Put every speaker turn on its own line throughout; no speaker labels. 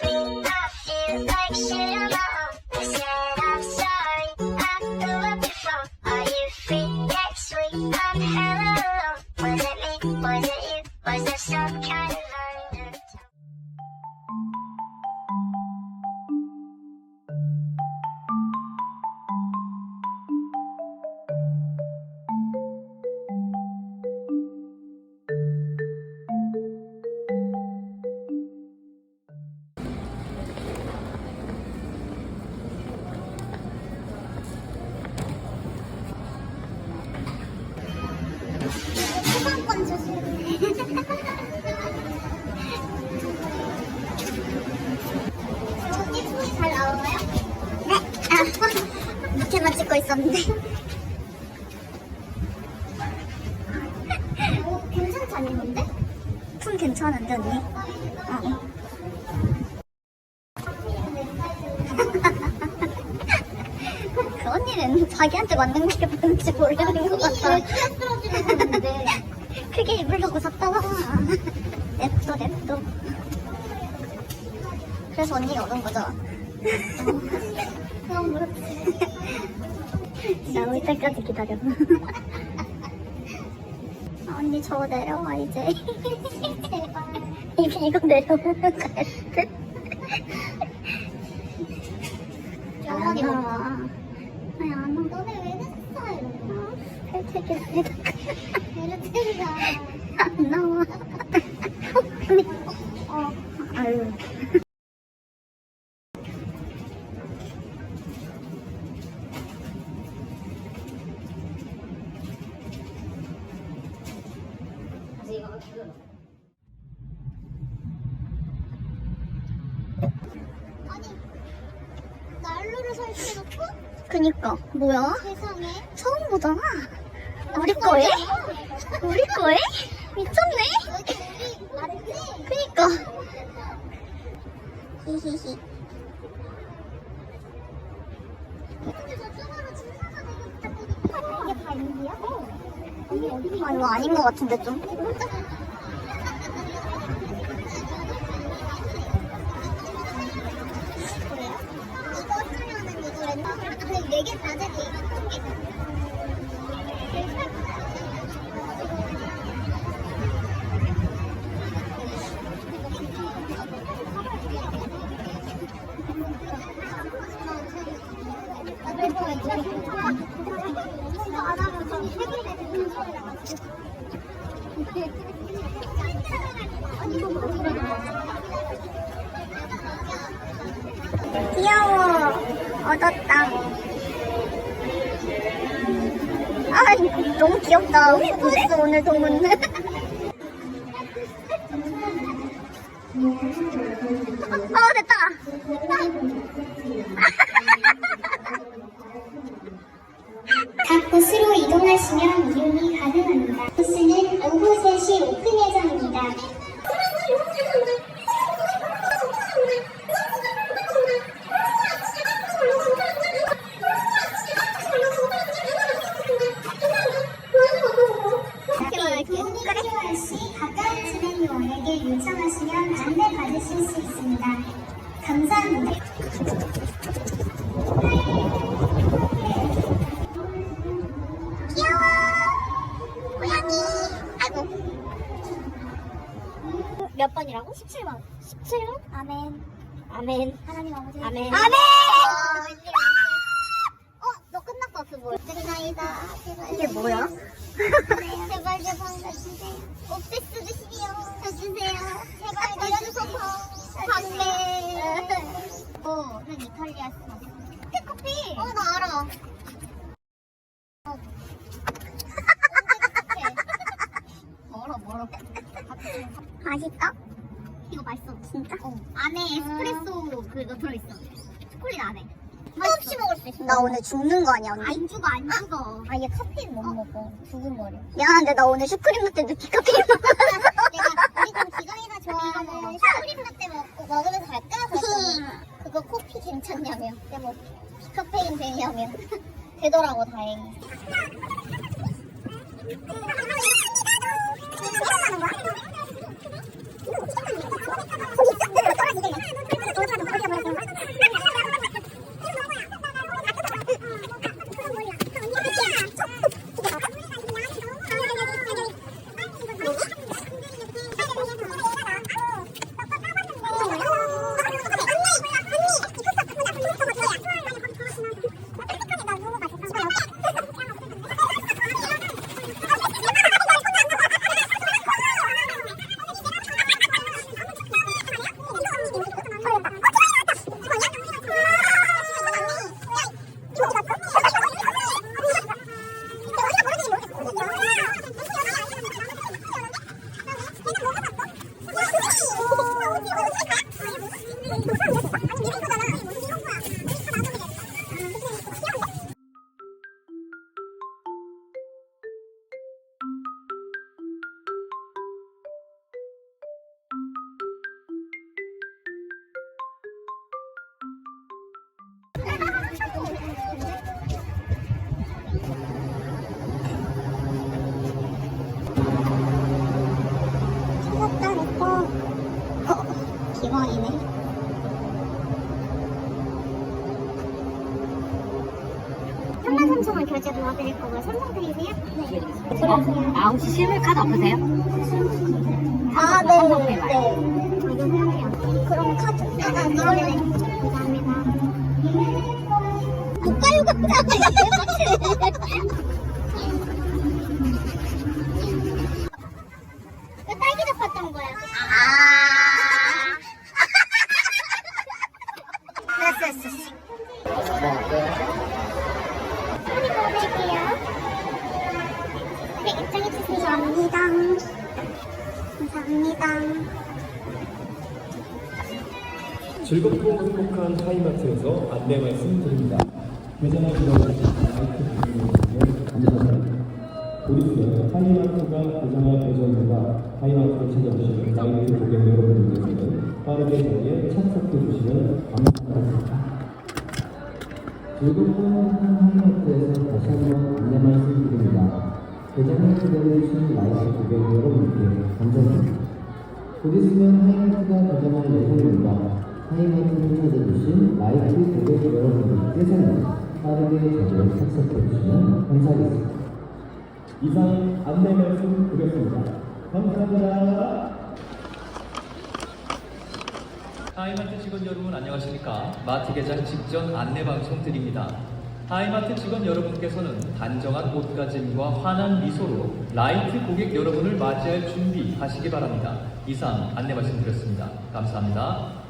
me. I feel like shit on
않니, 근데? 손 괜찮은데, 언니? 어. 그 언니는 자기한테 맞는 게 뭔지 모르는 것 같아. 크게 입으려고 샀다가 냅둬 냅둬. 그래서 언니가 얻은 거죠. 그럼 그렇지. 나올 때까지 기다려. 아, 언니 저 내려와 이제. 이게 이거 내려오면 갈 듯. 안 나와. 아니 안. 너네 왜 됐어 이러고. 펠트기다리다. 펠트기가. 안 아니 난로를 설치해놓고 그니까 뭐야? 세상에 처음 보잖아 우리 거에? 우리 거에? 미쳤네 여기 우리 맞지? 그니까 히히히 이게 다? 언니 어디 아 이거 아닌 것 같은데 좀 네개 다제지 귀여워. 얻었다. 아, 너무 귀엽다. 후보 필요한 시 가까운 진행 요원에게 요청하시면 안내 받으실 수 있습니다. 감사합니다. 귀여워. 고양이. 아이고. 몇 번이라고? 17번. 17번? 아멘. 아멘. 하나님 아버지. 아멘. 아멘. 어, 너 끝났어, 그 뭐. 제발. 이게 뭐야? 제발 제 방가 주세요. ಒಪ್ಪಿಸಿ
오늘 죽는 거 아니야 언니?
안 죽어 안 죽어 아얘 커피는 못 먹어 두근거려
미안한데 나 오늘 슈크림 라떼 느끼 커피
내가 우리 좀 지성이가 좋아하는 슈크림 라떼 먹고 먹으면서 갈까? 그랬더니 그거 코피 괜찮냐며 근데 뭐 디카페인 되냐며 되더라고 다행히
음.
기광이네.
실물카드 없으세요?
아,
네.
네. 저도 해요. 그럼 카드. 아, 이걸로. 감사합니다. 그
행복한 하이마트에서 안내 말씀드립니다. 주문을 감사합니다. 우리는 하이마트가 계좌나 계좌입니다. 하이마트를 찾아오신 마이크 고객 여러분들께서는 빠르게 저희에 착석해 주시면 감사하겠습니다. 행복한 하이마트에서 다시 한번 안내 말씀드립니다. 계좌나 기다려주신 마이크 고객 여러분께 감사드립니다. 곧 있으면 하이마트가 개장할 예정입니다. 하이마트를 찾아주신 마이크 고객 여러분들께서는 빠르게 저희를 착석해 주시면 감사하겠습니다. 이상 안내 말씀 드렸습니다. 감사합니다.
하이마트 직원 여러분 안녕하십니까? 마트 개장 직전 안내 방송 드립니다. 하이마트 직원 여러분께서는 단정한 옷가짐과 환한 미소로 라이트 고객 여러분을 맞이할 준비하시기 바랍니다. 이상 안내 말씀드렸습니다. 감사합니다.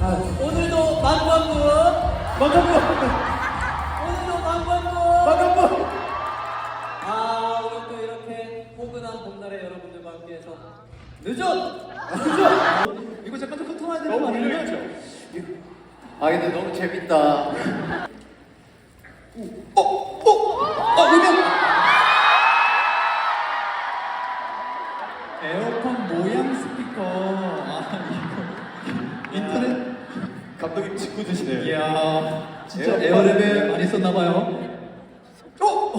오늘도 만관부
마감부!
오늘도 만관부
마감부!
아 오늘 또 이렇게 포근한 봄날에 여러분들과 함께해서 늦은 늦은 이거 잠깐 좀 소통해야 되는 거
너무
아니에요?
아 근데 너무 재밌다.
어, 유명! 에어컨 모양 스피커. 아, 이거. 인터넷.
감독님 직구 드시네요.
이야, 진짜
에어컨.
에어랩에 많이 썼나봐요. 어?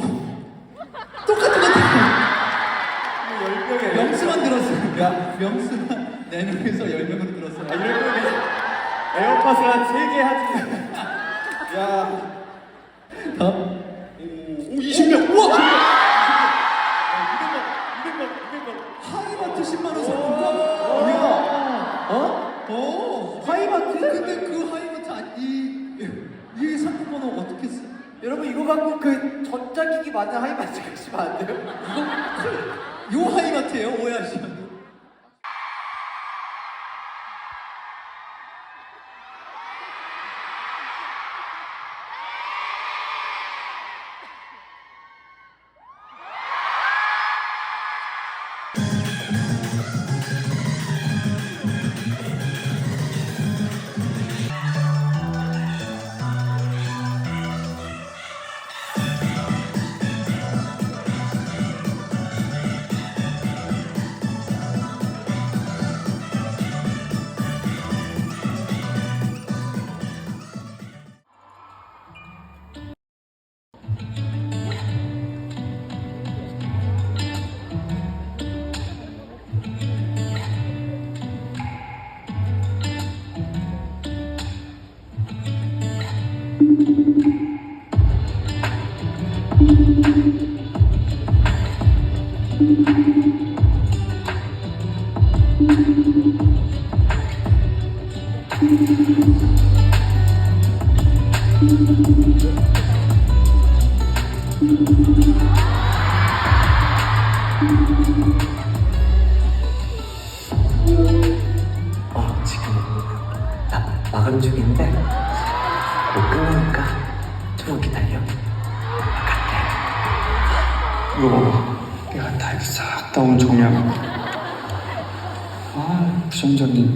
똑같은 것 같아.
열명의
명수만 들었어요. 야, 명수만 4명에서 10명으로 들었어요.
아, 열명의 에어팟을 한 3개 하지. 야,
다음.
오, 20명! 우와! 200명! 200명! 200명!
하이마트 10만원 상품권? 이야. 어? 어. 하이마트? 근데 그 하이마트 아니, 이, 이 상품권은 어떻게 쓰?
여러분 이거?
요
하이마트예요 오해하시면.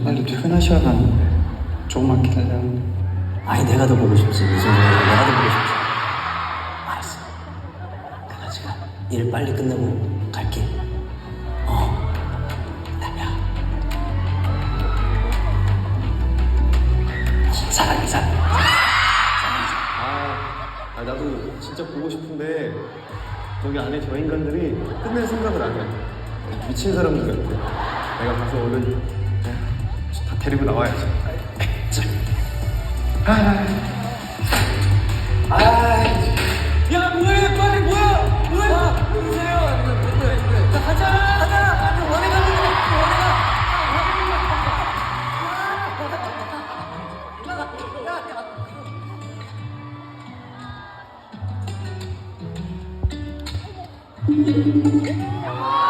빨리 퇴근하셔야 하는데 조금만 기다려
아니 내가 더 보고 싶지 무슨 말이야 내가 더 보고 싶지. 알았어. 내가 지금 일 빨리 끝내고 갈게. 어. 사랑해 사랑.
아, 나도 진짜 보고 싶은데 저기 안에 저 인간들이 끝낼 생각을 안 해. 미친 사람들 같아. 내가 가서 얼른 데리고 나와야지.
야 뭐해 빨리 뭐야? 뭐야 보세요. 자 가자 가자. 원해 가는 거 원해 가.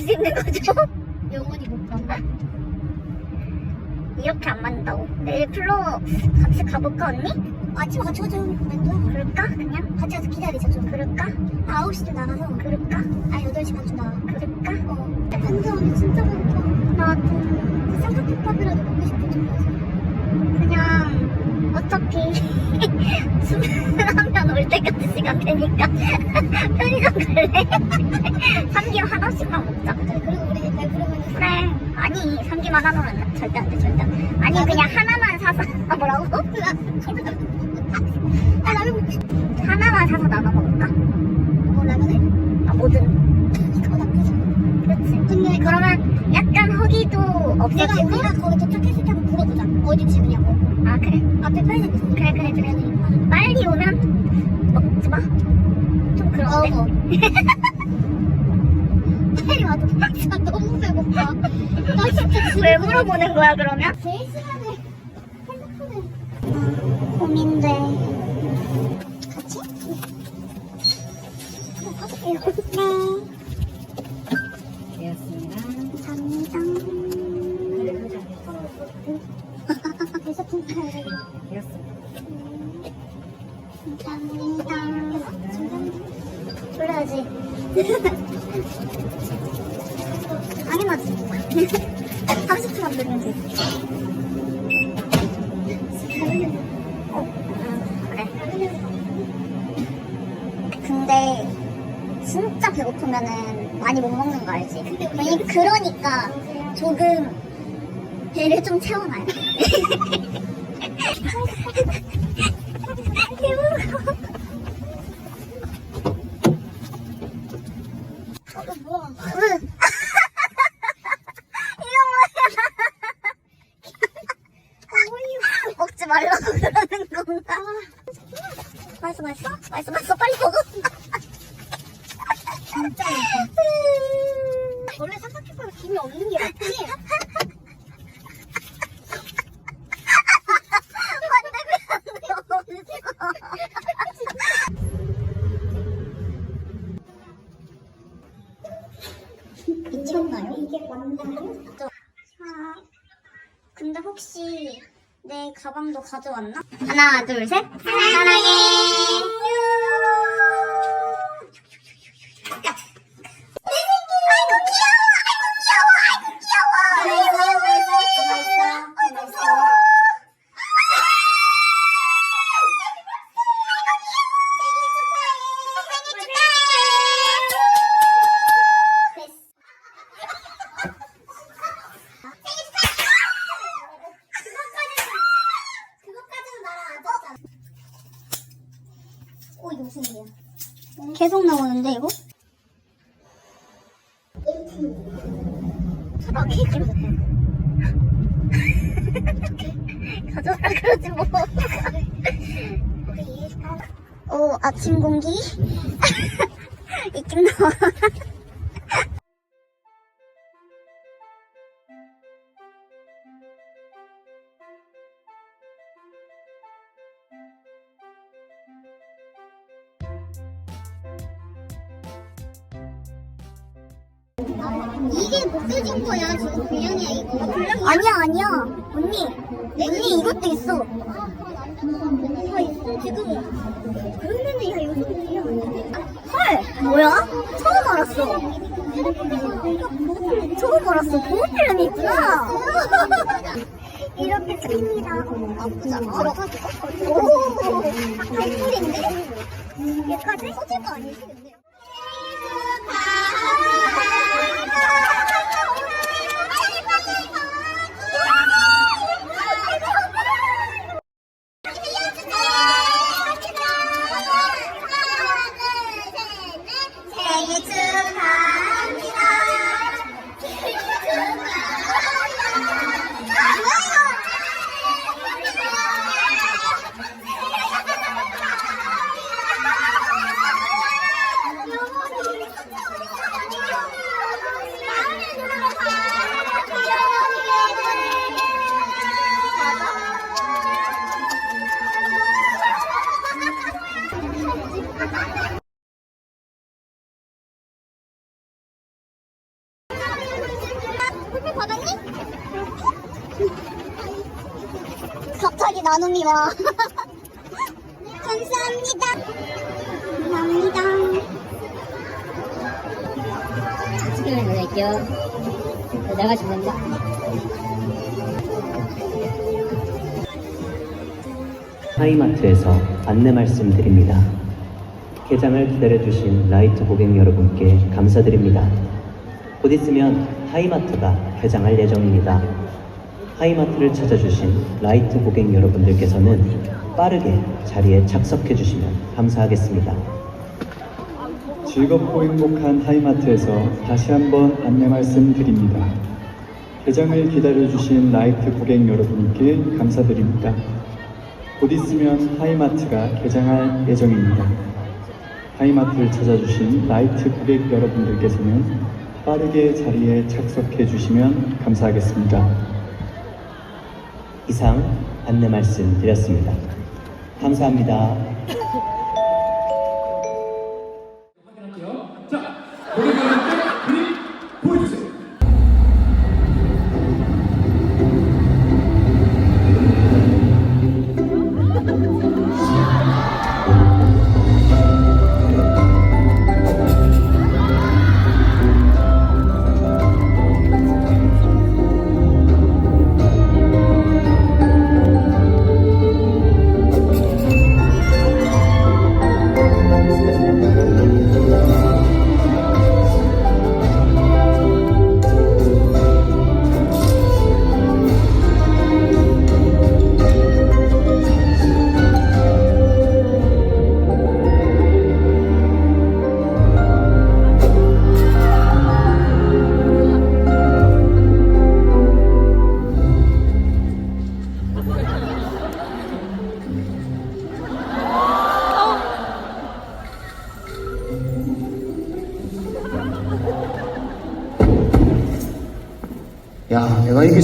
수 있는 거죠?
영원히 못 가.
이렇게 안 맞는다고. 내일 플로 같이 가볼까 언니?
아침에 같이 가자, 맨도.
그럴까? 그냥
같이 가서 기다리자, 좀.
그럴까?
9시쯤 나가서.
그럴까?
아, 8시간쯤 나가.
삼김 하나씩만 먹자.
그래, 그리고 우리 배부르면
그래. 아니 삼김 하나로는 절대 안 돼, 절대 안 돼. 아니 그냥 하나만 사서 아 뭐라고?
아, 라면 싶어.
하나만 사서 나눠 먹을까?
뭐, 라면을?
아 뭐든.
이거 나쁘지.
그렇지.
근데
그러면 약간 허기도
내가
없어지고.
우리가 거기 도착했을 때 한번 물어보자. 어디 집이냐고.
아 그래.
앞에 편의점 있어.
그래 그래 그래. 빨리 오면 먹지 마. 좀 그런데.
어. 빨 너무 배고파 나 진짜
왜 물어보는 거야 그러면?
제일 시간에 핸드폰에
음, 고민돼 같이? 네 되었습니다 네. 감사합니다 계속 진짜 되었습니다 감사합니다. 네. 불러야지. 30초 만들면 돼. 어, 음, 그래. 근데 진짜 배고프면은 많이 못 먹는 거 알지? 왜냐면 그러니까 조금 배를 좀 채워놔요. 배불러. 응. 이거 뭐야? 먹지 말라고 그러는 건가? 맛있어, 맛있어? 맛있어, 맛있어. 빨리 먹어. 진짜 원래 삼각김밥에 김이 없는 게 맞지? 미쳤나요? 이게 맞나요? 아, 근데 혹시 내 가방도 가져왔나? 하나, 둘, 셋. 사랑해. 아이고 초록이 가져오라 그러지 뭐. 오, 아침 공기? 있긴 나와. 한풀인데? 얘까
나눔이 와. 감사합니다. 감사합니다.
치킨을 보낼게요. 나가시면 됩니다.
하이마트에서 안내 말씀드립니다. 개장을 기다려주신 라이트 고객 여러분께 감사드립니다. 곧 있으면 하이마트가 개장할 예정입니다. 하이마트를 찾아주신 라이트 고객 여러분들께서는 빠르게 자리에 착석해 주시면 감사하겠습니다.
즐겁고 행복한 하이마트에서 다시 한번 안내 말씀드립니다. 개장을 기다려주신 라이트 고객 여러분께 감사드립니다. 곧 있으면 하이마트가 개장할 예정입니다. 하이마트를 찾아주신 라이트 고객 여러분들께서는 빠르게 자리에 착석해 주시면 감사하겠습니다.
이상 안내 말씀 드렸습니다. 감사합니다.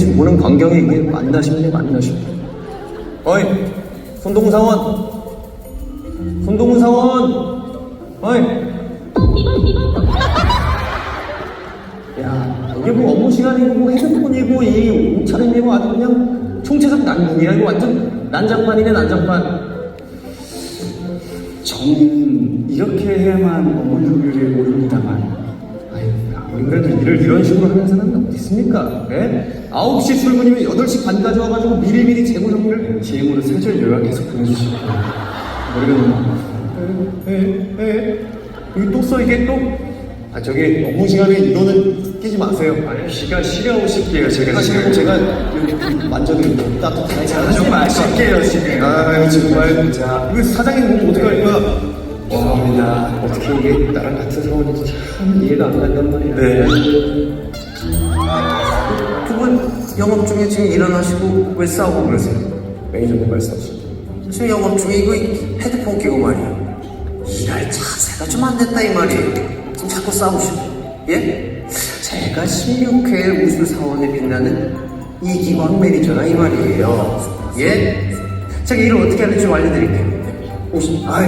지금 보는 광경이 이게 맞나 싶네 맞나 싶네. 어이 손동훈 사원. 손동훈 사원. 어이. 야 이게 뭐 업무 시간이고 뭐 핸드폰이고 이 옷차림이고 아주 그냥 총체적 난국이야. 이거 완전 난장판이네 난장판 출근이면 8시 반까지 와가지고 미리미리 재고 정리를
DM으로 사절 요약해서 보내주시고 머리가 너무
예, 예, 예. 여기 또 써, 이게 또? 아, 저기, 업무 시간에 이거는 끼지 마세요. 아니, 시간, 시간 오실게요, 제가. 사실은 제가 여기 만져드리고 따뜻하게 잘좀 마실게요, 지금. 아, 정말. 자, 이거 사장님 보면 어떡할까? 죄송합니다. 어떻게 이게 나랑 같은 상황인지 참 이해가 안 간단 말이야. 네. 영업 중에 지금 일어나시고 왜 싸우고 그러세요? 매니저님 말씀하시죠. 지금 영업 중에 이거 헤드폰 끼고 말이야. 일할 자세가 좀 안 됐다 이 말이에요. 지금 자꾸 싸우시고. 예? 제가 16회 우수 사원에 빛나는 이기광 매니저라 이 말이에요. 예? 제가 일을 어떻게 하는지 좀 알려드릴게요. 오십. 아 예.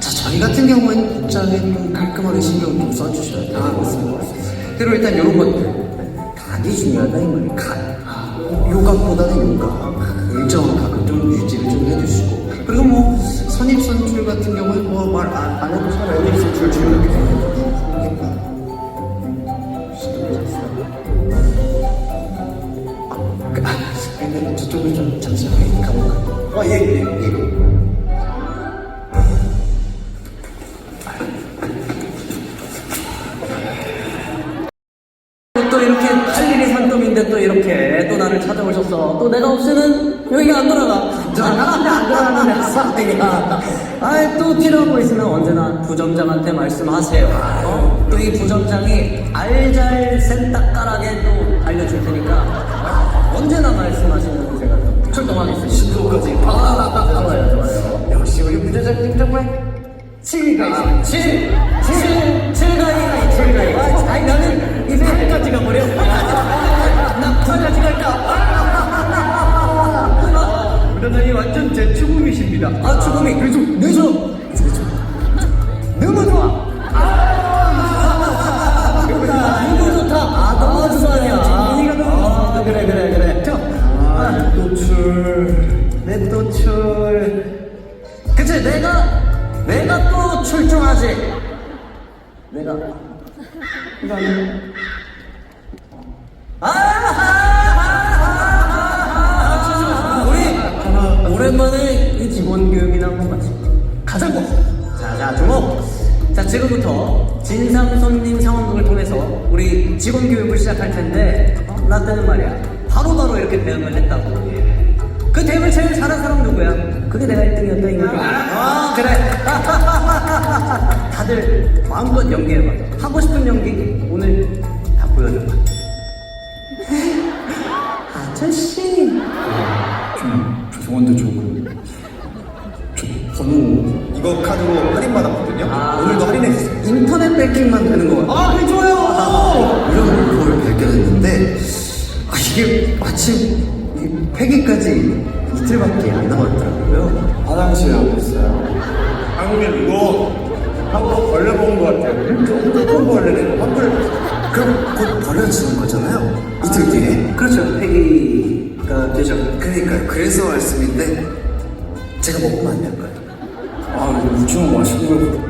자, 저희 같은 경우에는 복장에 좀 깔끔하게 신경 좀 써주셔야 되겠습니다. 그리고 일단 이런 것들. 각이 중요하다, 이 말이에요. 각. 요각보다는 요각. 일정한 각을 좀 유지를 좀 해주시고. 그리고 뭐, 선입선출 같은 경우에 뭐, 말 안, 안 해도 살아요. 선입선출 중요하게. 아, 근데 저쪽을 좀 잠시만 가볼까요? 아, 예, 예, 예.
부장님 정말 칠가이 칠! 칠! 칠가이! 칠가이! 아니 나는 이제 한까지 가버려 나 부산까지 갈까? 부장님이 완전 제 추구미십니다. 아 추구미 늦어. 좋아 너무 좋다. 아 너무 분위기가 너무 아, 그래 그래 그래. 자. 또출. 내또출 그치 내가 내가 또 출중하지. 내가. 이거 아니야 아 우리 오랜만에 이 직원 교육이나 한번 마치 가자고 자자 주목. 자 지금부터 진상 손님 상황극을 통해서 우리 직원 교육을 시작할 텐데 어? 나 때는 말이야. 바로바로 이렇게 대응을 했다고. 그 대응을 제일 잘한 사람 누구야? 그게 내가 1등이었다 이거지. 아 그래. 다들 마음껏 연기해봐. 하고 싶은 연기 오늘 다 보여줘봐. 아저씨.
좀 죄송한데 저그 저 번호
이거 카드로 할인 받았거든요. 오늘도 할인해주세요.
인터넷 뱅킹만 되는 거 같아.
아, 좋아요!
이런 걸 발견했는데 아, 이게 마침 이 폐기까지 이틀밖에 안 남았더라고요.
화장실에 하고 있어요
한국인 이거 벌레 먹은 것 같아요. 조금 벌레네. 한국에
그럼 곧 버려지는 거잖아요. 이틀 뒤에. 그렇죠. 폐기가 되죠. 그러니까요. 그래서 말씀인데 제가 먹으면 안 될까요?
아 이거 우충 마시고요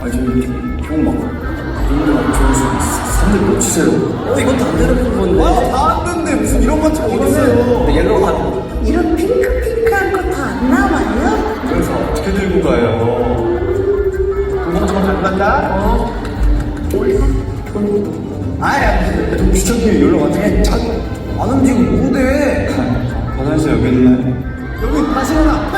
아니 저 이렇게 형막 이런 거 좋으시고 사람들 놓치세요
어, 이건 담배를 건데.
아, 다 왔는데 무슨 이런 것좀 어디세요?
옐로우 카드. 이런 핑크핑크한 거 다안 남아요?
그래서 어떻게 들고 가요? 공공장 안 간다? 어? 아야, 좀 귀찮게 연락 왔지. 자, 안 움직이고 뭔데?
화장실 여기 있네
여기 마시거나.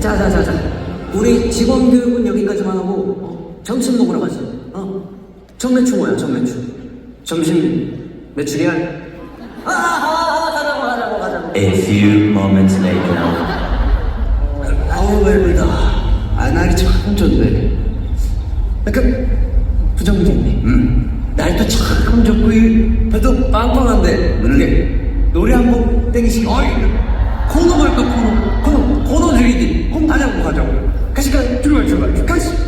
자자자자. 우리 직원 교육은 여기까지만 하고 어, 점심 먹으러 가자. 어? 정매추 뭐야 정매추? 점심 매출이야? 아, 아, 아, 가자고 가자고 가자고.
A few moments later.
아우 배불다. 아
아, 날이 참 좋네. 약간, 부장님. 음. 날도 참 좋고, 이 배도 빵빵한데, 이렇게 노래 한 곡 땡기시기. 어이, 코너 갈까, 코너? 코너, 코너 줄이기. 그럼 가자고, 가자고. 가시까, 출발, 출발. 가시.